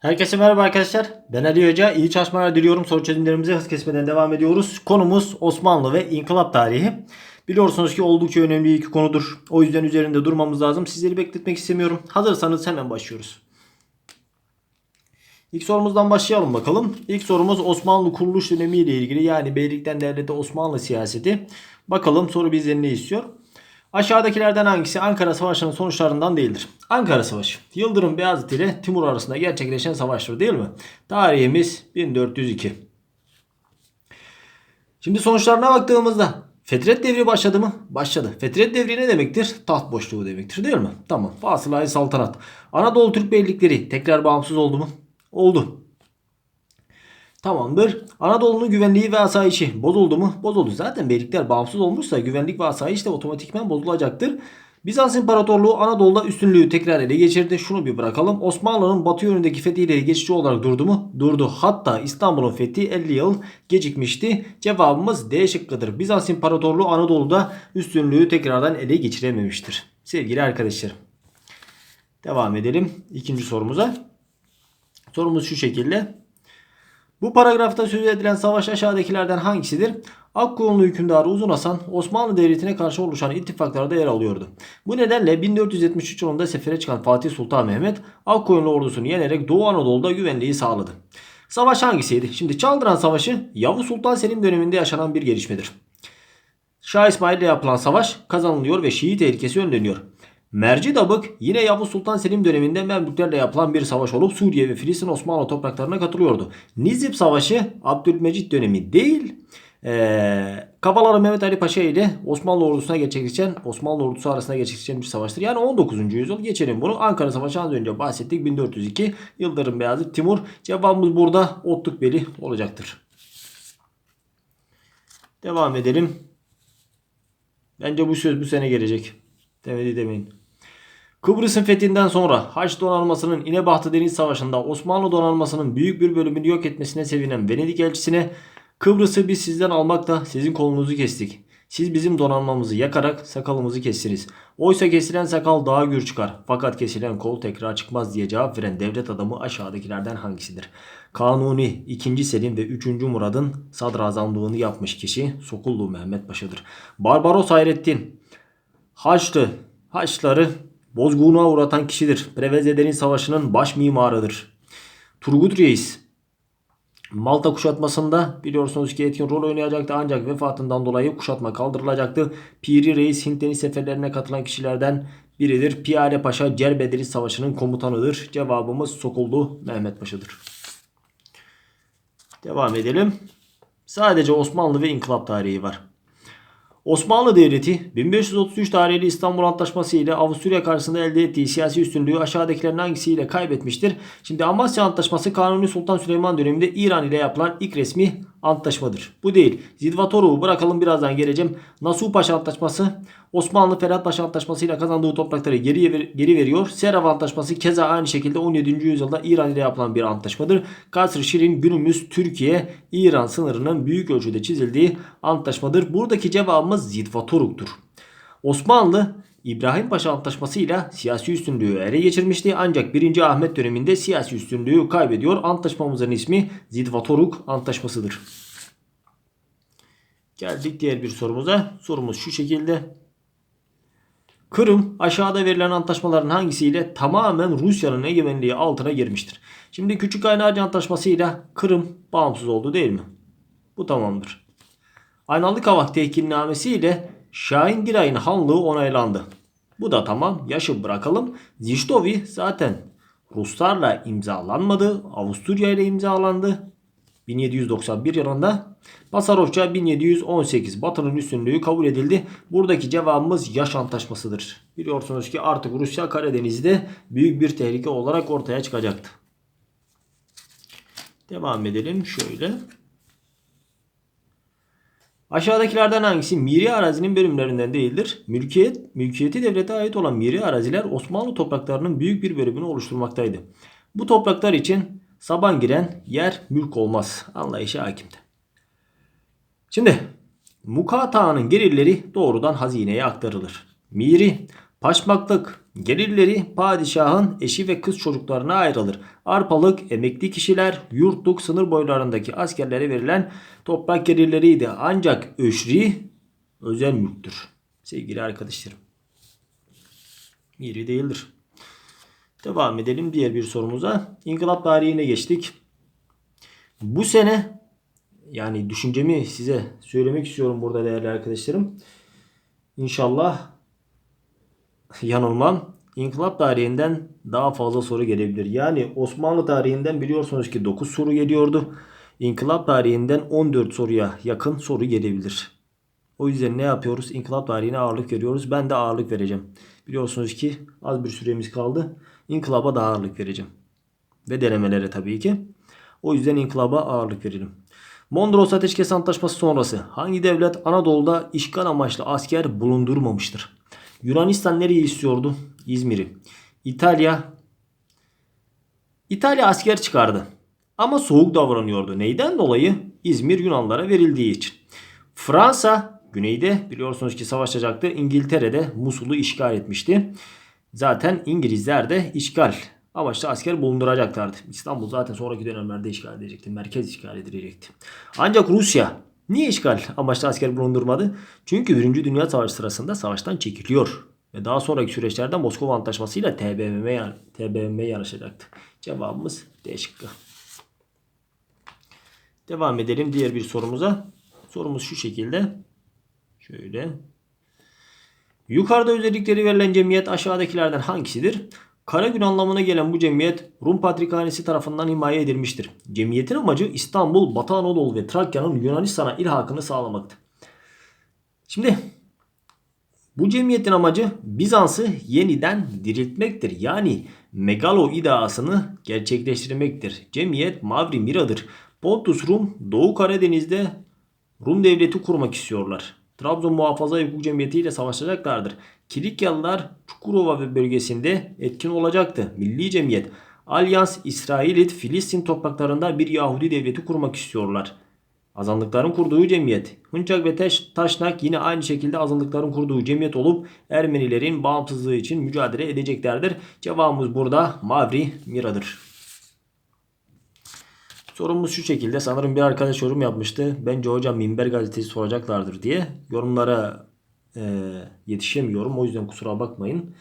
Herkese merhaba arkadaşlar. Ben Ali Hoca. İyi çalışmalar diliyorum. Soru çözümlerimize hız kesmeden devam ediyoruz. Konumuz Osmanlı ve İnkılap tarihi. Biliyorsunuz ki oldukça önemli iki konudur. O yüzden üzerinde durmamız lazım. Sizleri bekletmek istemiyorum. Hazırsanız hemen başlıyoruz. İlk sorumuzdan başlayalım bakalım. İlk sorumuz Osmanlı kuruluş dönemi ile ilgili yani beylikten devlete Osmanlı siyaseti. Bakalım soru bizden ne istiyor? Aşağıdakilerden hangisi Ankara Savaşı'nın sonuçlarından değildir? Ankara Savaşı. Yıldırım Beyazıt ile Timur arasında gerçekleşen savaştır değil mi? Tarihimiz 1402. Şimdi sonuçlarına baktığımızda Fetret devri başladı mı? Başladı. Fetret devri ne demektir? Taht boşluğu demektir değil mi? Tamam. Fasılayı saltanat. Anadolu Türk beylikleri tekrar bağımsız oldu mu? Oldu. Tamamdır. Anadolu'nun güvenliği ve asayişi bozuldu mu? Bozuldu. Zaten beylikler bağımsız olmuşsa güvenlik ve asayiş de otomatikman bozulacaktır. Bizans İmparatorluğu Anadolu'da üstünlüğü tekrar ele geçirdi. Şunu bir bırakalım. Osmanlı'nın batı yönündeki fethileri geçici olarak durdu mu? Durdu. Hatta İstanbul'un fethi 50 yıl gecikmişti. Cevabımız D şıkkıdır. Bizans İmparatorluğu Anadolu'da üstünlüğü tekrardan ele geçirememiştir. Sevgili arkadaşlarım. Devam edelim ikinci sorumuza. Sorumuz şu şekilde. Bu paragrafta söz edilen savaş aşağıdakilerden hangisidir? Akkoyunlu hükümdarı Uzun Hasan Osmanlı Devleti'ne karşı oluşan ittifaklarda yer alıyordu. Bu nedenle 1473 yılında sefere çıkan Fatih Sultan Mehmet Akkoyunlu ordusunu yenerek Doğu Anadolu'da güvenliği sağladı. Savaş hangisiydi? Şimdi Çaldıran Savaşı Yavuz Sultan Selim döneminde yaşanan bir gelişmedir. Şah İsmail ile yapılan savaş kazanılıyor ve Şii tehlikesi önleniyor. Merci Dabık yine Yavuz Sultan Selim döneminde Memlüklerle yapılan bir savaş olup Suriye ve Filistin Osmanlı topraklarına katılıyordu. Nizip Savaşı Abdülmecit dönemi değil ee, Kabaları Mehmet Ali Paşa ile Osmanlı ordusuna gerçekleşen Osmanlı ordusu arasında gerçekleşen bir savaştır. Yani 19. yüzyıl geçelim bunu. Ankara Savaşı az önce bahsettik 1402 Yıldırım Beyazıt Timur. Cevabımız burada Otlukbeli olacaktır. Devam edelim. Bence bu söz bu sene gelecek. Demedi demeyin. Kıbrıs'ın fethinden sonra Haç donanmasının İnebahtı Deniz Savaşı'nda Osmanlı donanmasının büyük bir bölümünü yok etmesine sevinen Venedik elçisine Kıbrıs'ı biz sizden almakla sizin kolunuzu kestik. Siz bizim donanmamızı yakarak sakalımızı kestiniz. Oysa kesilen sakal daha gür çıkar. Fakat kesilen kol tekrar çıkmaz diye cevap veren devlet adamı aşağıdakilerden hangisidir? Kanuni 2. Selim ve 3. Murad'ın sadrazamlığını yapmış kişi Sokullu Mehmet Paşa'dır. Barbaros Hayrettin Haçlı Haçlıları bozgunluğa uğratan kişidir. Prevezelerin savaşının baş mimarıdır. Turgut Reis Malta kuşatmasında biliyorsunuz ki etkin rol oynayacaktı ancak vefatından dolayı kuşatma kaldırılacaktı. Piri Reis Hint deniz seferlerine katılan kişilerden biridir. Piyale Paşa Cerbedeli Savaşı'nın komutanıdır. Cevabımız Sokullu Mehmet Paşa'dır. Devam edelim. Sadece Osmanlı ve İnkılap tarihi var. Osmanlı Devleti 1533 tarihli İstanbul Antlaşması ile Avusturya karşısında elde ettiği siyasi üstünlüğü aşağıdakilerin hangisiyle kaybetmiştir? Şimdi Amasya Antlaşması Kanuni Sultan Süleyman döneminde İran ile yapılan ilk resmi antlaşmadır. Bu değil. Zidvatorov'u bırakalım birazdan geleceğim. Nasuh Paşa Antlaşması Osmanlı Ferhat Paşa Antlaşması ile kazandığı toprakları geri, geri veriyor. Seraf Antlaşması keza aynı şekilde 17. yüzyılda İran ile yapılan bir antlaşmadır. Kasr Şirin günümüz Türkiye İran sınırının büyük ölçüde çizildiği antlaşmadır. Buradaki cevabımız Zidvatoruk'tur. Osmanlı İbrahim Paşa Antlaşması ile siyasi üstünlüğü ele geçirmişti ancak 1. Ahmet döneminde siyasi üstünlüğü kaybediyor. Antlaşmamızın ismi Zidvatoruk Antlaşması'dır. Geldik diğer bir sorumuza. Sorumuz şu şekilde. Kırım aşağıda verilen antlaşmaların hangisiyle tamamen Rusya'nın egemenliği altına girmiştir? Şimdi Küçük Kaynarca Antlaşması ile Kırım bağımsız oldu değil mi? Bu tamamdır. Aynalı Kavak Tehkinnamesi ile Şahin Giray'ın hanlığı onaylandı. Bu da tamam. Yaşı bırakalım. Ziştovi zaten Ruslarla imzalanmadı. Avusturya ile imzalandı. 1791 yılında. Pasarofça 1718 Batı'nın üstünlüğü kabul edildi. Buradaki cevabımız yaş antlaşmasıdır. Biliyorsunuz ki artık Rusya Karadeniz'de büyük bir tehlike olarak ortaya çıkacaktı. Devam edelim şöyle. Aşağıdakilerden hangisi miri arazinin bölümlerinden değildir? Mülkiyet, mülkiyeti devlete ait olan miri araziler Osmanlı topraklarının büyük bir bölümünü oluşturmaktaydı. Bu topraklar için saban giren yer mülk olmaz anlayışı hakimdi. Şimdi mukataanın gelirleri doğrudan hazineye aktarılır. Miri, paşmaklık, Gelirleri padişahın eşi ve kız çocuklarına ayrılır. Arpalık, emekli kişiler, yurtluk, sınır boylarındaki askerlere verilen toprak gelirleriydi. Ancak öşri özel mülktür. Sevgili arkadaşlarım. Yeri değildir. Devam edelim diğer bir sorumuza. İnkılap tarihine geçtik. Bu sene yani düşüncemi size söylemek istiyorum burada değerli arkadaşlarım. İnşallah yanılmam. İnkılap tarihinden daha fazla soru gelebilir. Yani Osmanlı tarihinden biliyorsunuz ki 9 soru geliyordu. İnkılap tarihinden 14 soruya yakın soru gelebilir. O yüzden ne yapıyoruz? İnkılap tarihine ağırlık veriyoruz. Ben de ağırlık vereceğim. Biliyorsunuz ki az bir süremiz kaldı. İnkılaba da ağırlık vereceğim. Ve denemelere tabii ki. O yüzden inkılaba ağırlık verelim. Mondros Ateşkes Antlaşması sonrası hangi devlet Anadolu'da işgal amaçlı asker bulundurmamıştır? Yunanistan nereyi istiyordu? İzmir'i. İtalya İtalya asker çıkardı. Ama soğuk davranıyordu. Neyden dolayı? İzmir Yunanlara verildiği için. Fransa güneyde biliyorsunuz ki savaşacaktı. İngiltere'de Musul'u işgal etmişti. Zaten İngilizler de işgal amaçlı asker bulunduracaklardı. İstanbul zaten sonraki dönemlerde işgal edecekti. Merkez işgal edilecekti. Ancak Rusya niye işgal amaçlı asker bulundurmadı? Çünkü 1. Dünya Savaşı sırasında savaştan çekiliyor. Ve daha sonraki süreçlerde Moskova Antlaşması ile TBMM'ye yan, TBMM yanaşacaktı. Cevabımız D şıkkı. Devam edelim diğer bir sorumuza. Sorumuz şu şekilde. Şöyle. Yukarıda özellikleri verilen cemiyet aşağıdakilerden hangisidir? Karagün anlamına gelen bu cemiyet Rum Patrikhanesi tarafından himaye edilmiştir. Cemiyetin amacı İstanbul, Batı Anadolu ve Trakya'nın Yunanistan'a ilhakını sağlamaktı. Şimdi bu cemiyetin amacı Bizans'ı yeniden diriltmektir. Yani megalo iddiasını gerçekleştirmektir. Cemiyet Mavri Mira'dır. Pontus Rum Doğu Karadeniz'de Rum devleti kurmak istiyorlar. Trabzon Muhafaza Hukuk Cemiyeti ile savaşacaklardır. Kilikyalılar Çukurova ve bölgesinde etkin olacaktı. Milli Cemiyet Alyans İsrailit Filistin topraklarında bir Yahudi devleti kurmak istiyorlar. Azınlıkların kurduğu cemiyet. Hınçak ve Teş, Taşnak yine aynı şekilde azınlıkların kurduğu cemiyet olup Ermenilerin bağımsızlığı için mücadele edeceklerdir. Cevabımız burada Mavri Mira'dır. Sorumuz şu şekilde. Sanırım bir arkadaş yorum yapmıştı. Bence hocam Minber gazetesi soracaklardır diye. Yorumlara e, yetişemiyorum. O yüzden kusura bakmayın.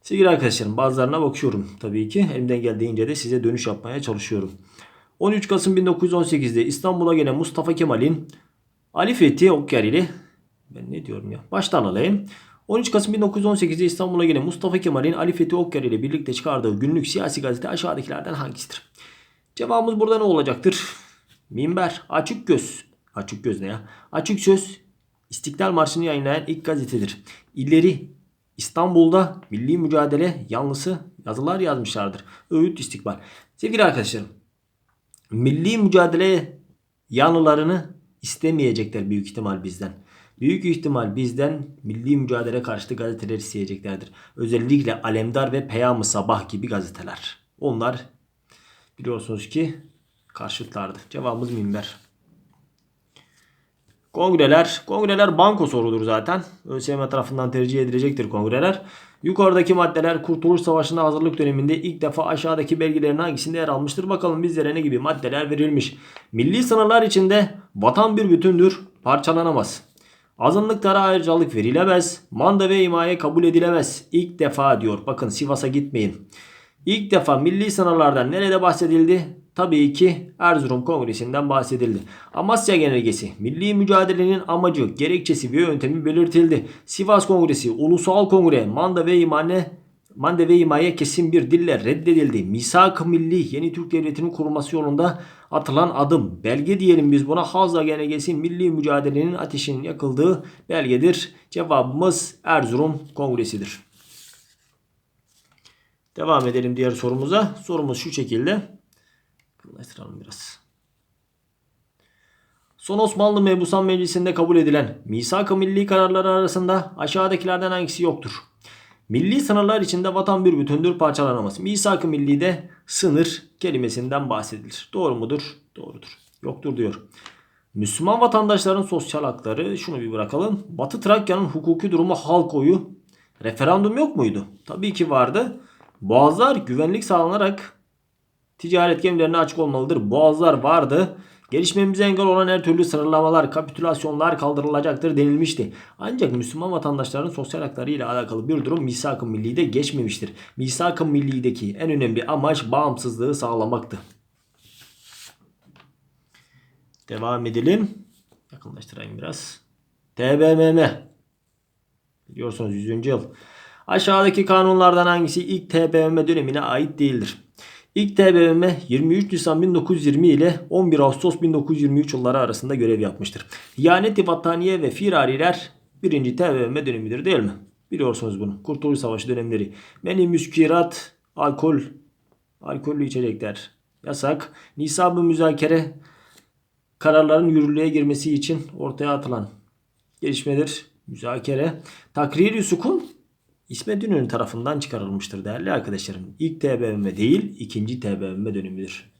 Sevgili arkadaşlarım bazılarına bakıyorum tabii ki. Elimden geldiğince de size dönüş yapmaya çalışıyorum. 13 Kasım 1918'de İstanbul'a gelen Mustafa Kemal'in Ali Fethi Okyar ile ben ne diyorum ya baştan alayım. 13 Kasım 1918'de İstanbul'a gelen Mustafa Kemal'in Ali Fethi Okyar ile birlikte çıkardığı günlük siyasi gazete aşağıdakilerden hangisidir? Cevabımız burada ne olacaktır? Minber, açık göz. Açık göz ne ya? Açık söz İstiklal Marşı'nı yayınlayan ilk gazetedir. İlleri İstanbul'da milli mücadele yanlısı yazılar yazmışlardır. Öğüt istikbal. Sevgili arkadaşlarım, milli mücadele yanılarını istemeyecekler büyük ihtimal bizden. Büyük ihtimal bizden milli mücadele karşıtı gazeteler isteyeceklerdir. Özellikle Alemdar ve Peyam-ı Sabah gibi gazeteler. Onlar biliyorsunuz ki karşıtlardı. Cevabımız minber. Kongreler. Kongreler banko sorudur zaten. ÖSYM tarafından tercih edilecektir kongreler. Yukarıdaki maddeler Kurtuluş Savaşı'na hazırlık döneminde ilk defa aşağıdaki belgelerin hangisinde yer almıştır? Bakalım bizlere ne gibi maddeler verilmiş. Milli sınırlar içinde vatan bir bütündür, parçalanamaz. Azınlıklara ayrıcalık verilemez. Manda ve himaye kabul edilemez. İlk defa diyor. Bakın Sivas'a gitmeyin. İlk defa milli sınırlardan nerede bahsedildi? Tabii ki Erzurum Kongresi'nden bahsedildi. Amasya Genelgesi, milli mücadelenin amacı, gerekçesi ve yöntemi belirtildi. Sivas Kongresi, Ulusal Kongre, Manda ve İmane Mande ve himaye kesin bir dille reddedildi. Misak Milli yeni Türk Devleti'nin kurulması yolunda atılan adım. Belge diyelim biz buna. Hazza Genelgesi milli mücadelenin ateşinin yakıldığı belgedir. Cevabımız Erzurum Kongresi'dir. Devam edelim diğer sorumuza. Sorumuz şu şekilde. Kıvırlaştıralım biraz. Son Osmanlı Mebusan Meclisi'nde kabul edilen misak-ı milli kararları arasında aşağıdakilerden hangisi yoktur? Milli sınırlar içinde vatan bir bütündür parçalanamaz. Misak-ı millide sınır kelimesinden bahsedilir. Doğru mudur? Doğrudur. Yoktur diyor. Müslüman vatandaşların sosyal hakları şunu bir bırakalım. Batı Trakya'nın hukuki durumu halk oyu Referandum yok muydu? Tabii ki vardı. Boğazlar güvenlik sağlanarak ticaret gemilerine açık olmalıdır. Boğazlar vardı. Gelişmemize engel olan her türlü sınırlamalar, kapitülasyonlar kaldırılacaktır denilmişti. Ancak Müslüman vatandaşların sosyal hakları ile alakalı bir durum Misak-ı Milli'de geçmemiştir. Misak-ı Milli'deki en önemli amaç bağımsızlığı sağlamaktı. Devam edelim. Yakınlaştırayım biraz. TBMM. Biliyorsunuz 100. yıl. Aşağıdaki kanunlardan hangisi ilk TBMM dönemine ait değildir? İlk TBMM 23 Nisan 1920 ile 11 Ağustos 1923 yılları arasında görev yapmıştır. Hıyanet-i Vattaniye ve Firariler 1. TBMM dönemidir değil mi? Biliyorsunuz bunu. Kurtuluş Savaşı dönemleri. Meni müskirat, alkol, alkollü içecekler yasak. Nisab-ı müzakere kararların yürürlüğe girmesi için ortaya atılan gelişmedir. Müzakere. Takrir-i sukun İsmet İnönü tarafından çıkarılmıştır değerli arkadaşlarım. İlk TBMM değil, ikinci TBMM dönemidir.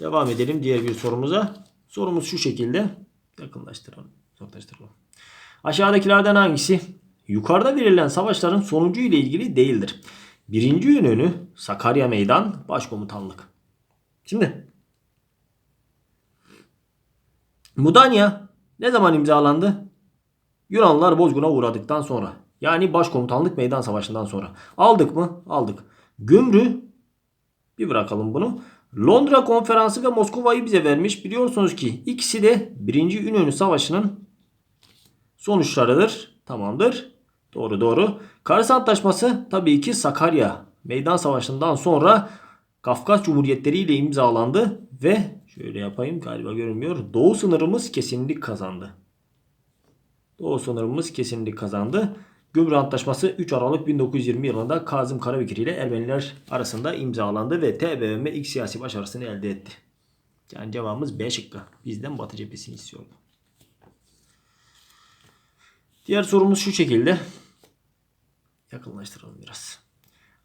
Devam edelim diğer bir sorumuza. Sorumuz şu şekilde. Yakınlaştıralım. Yakınlaştıralım. Aşağıdakilerden hangisi yukarıda verilen savaşların sonucu ile ilgili değildir? Birinci İnönü Sakarya Meydan Başkomutanlık. Şimdi Mudanya ne zaman imzalandı? Yunanlılar bozguna uğradıktan sonra. Yani başkomutanlık meydan savaşından sonra. Aldık mı? Aldık. Gümrü bir bırakalım bunu. Londra konferansı ve Moskova'yı bize vermiş. Biliyorsunuz ki ikisi de 1. İnönü Savaşı'nın sonuçlarıdır. Tamamdır. Doğru doğru. Kars Antlaşması tabii ki Sakarya Meydan Savaşı'ndan sonra Kafkas Cumhuriyetleri ile imzalandı ve şöyle yapayım galiba görünmüyor. Doğu sınırımız kesinlik kazandı. Doğu sınırımız kesinlik kazandı. Gümrük Antlaşması 3 Aralık 1920 yılında Kazım Karabekir ile Ermeniler arasında imzalandı ve TBMM ilk siyasi başarısını elde etti. Yani cevabımız B şıkkı. Bizden Batı cephesini istiyordu. Diğer sorumuz şu şekilde. Yakınlaştıralım biraz.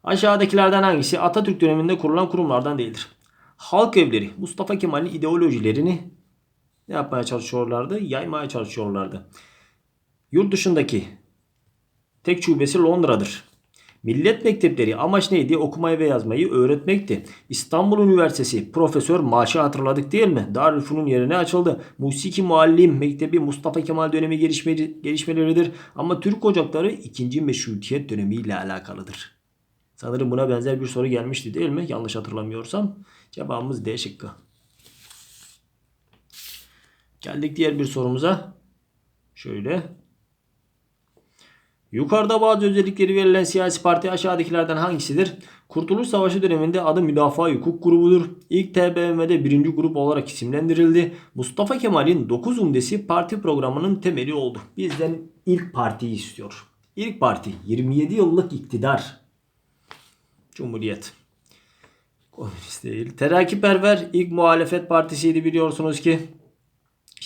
Aşağıdakilerden hangisi Atatürk döneminde kurulan kurumlardan değildir? Halk evleri Mustafa Kemal'in ideolojilerini ne yapmaya çalışıyorlardı? Yaymaya çalışıyorlardı. Yurt dışındaki tek şubesi Londra'dır. Millet mektepleri amaç neydi? Okumayı ve yazmayı öğretmekti. İstanbul Üniversitesi profesör maaşı hatırladık değil mi? Darülfünun yerine açıldı. Musiki Muallim Mektebi Mustafa Kemal dönemi gelişmeleri, gelişmeleridir. Ama Türk Ocakları 2. Meşrutiyet dönemiyle alakalıdır. Sanırım buna benzer bir soru gelmişti değil mi? Yanlış hatırlamıyorsam. Cevabımız D şıkkı. Geldik diğer bir sorumuza. Şöyle. Yukarıda bazı özellikleri verilen siyasi parti aşağıdakilerden hangisidir? Kurtuluş Savaşı döneminde adı Müdafaa Hukuk Grubu'dur. İlk TBMM'de birinci grup olarak isimlendirildi. Mustafa Kemal'in 9 umdesi parti programının temeli oldu. Bizden ilk partiyi istiyor. İlk parti 27 yıllık iktidar. Cumhuriyet. Komünist değil. Terakkiperver ilk muhalefet partisiydi biliyorsunuz ki.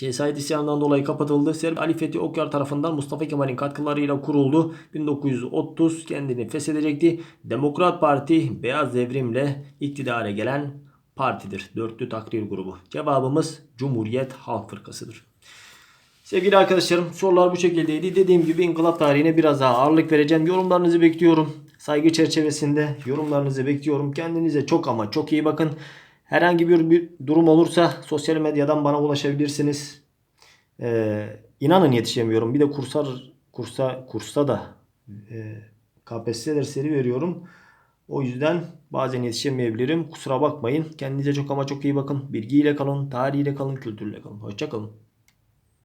Said isyanından dolayı kapatıldı. Serb Ali Fethi Okyar tarafından Mustafa Kemal'in katkılarıyla kuruldu. 1930 kendini feshedecekti. Demokrat Parti beyaz devrimle iktidara gelen partidir. Dörtlü takdir grubu. Cevabımız Cumhuriyet Halk Fırkası'dır. Sevgili arkadaşlarım sorular bu şekildeydi. Dediğim gibi inkılap tarihine biraz daha ağırlık vereceğim. Yorumlarınızı bekliyorum. Saygı çerçevesinde yorumlarınızı bekliyorum. Kendinize çok ama çok iyi bakın. Herhangi bir, bir durum olursa sosyal medyadan bana ulaşabilirsiniz. Ee, inanın yetişemiyorum. Bir de kursar kursa kursa da e, KPSS dersleri veriyorum. O yüzden bazen yetişemeyebilirim. Kusura bakmayın. Kendinize çok ama çok iyi bakın. Bilgiyle kalın, tarihiyle kalın, kültürle kalın. Hoşçakalın.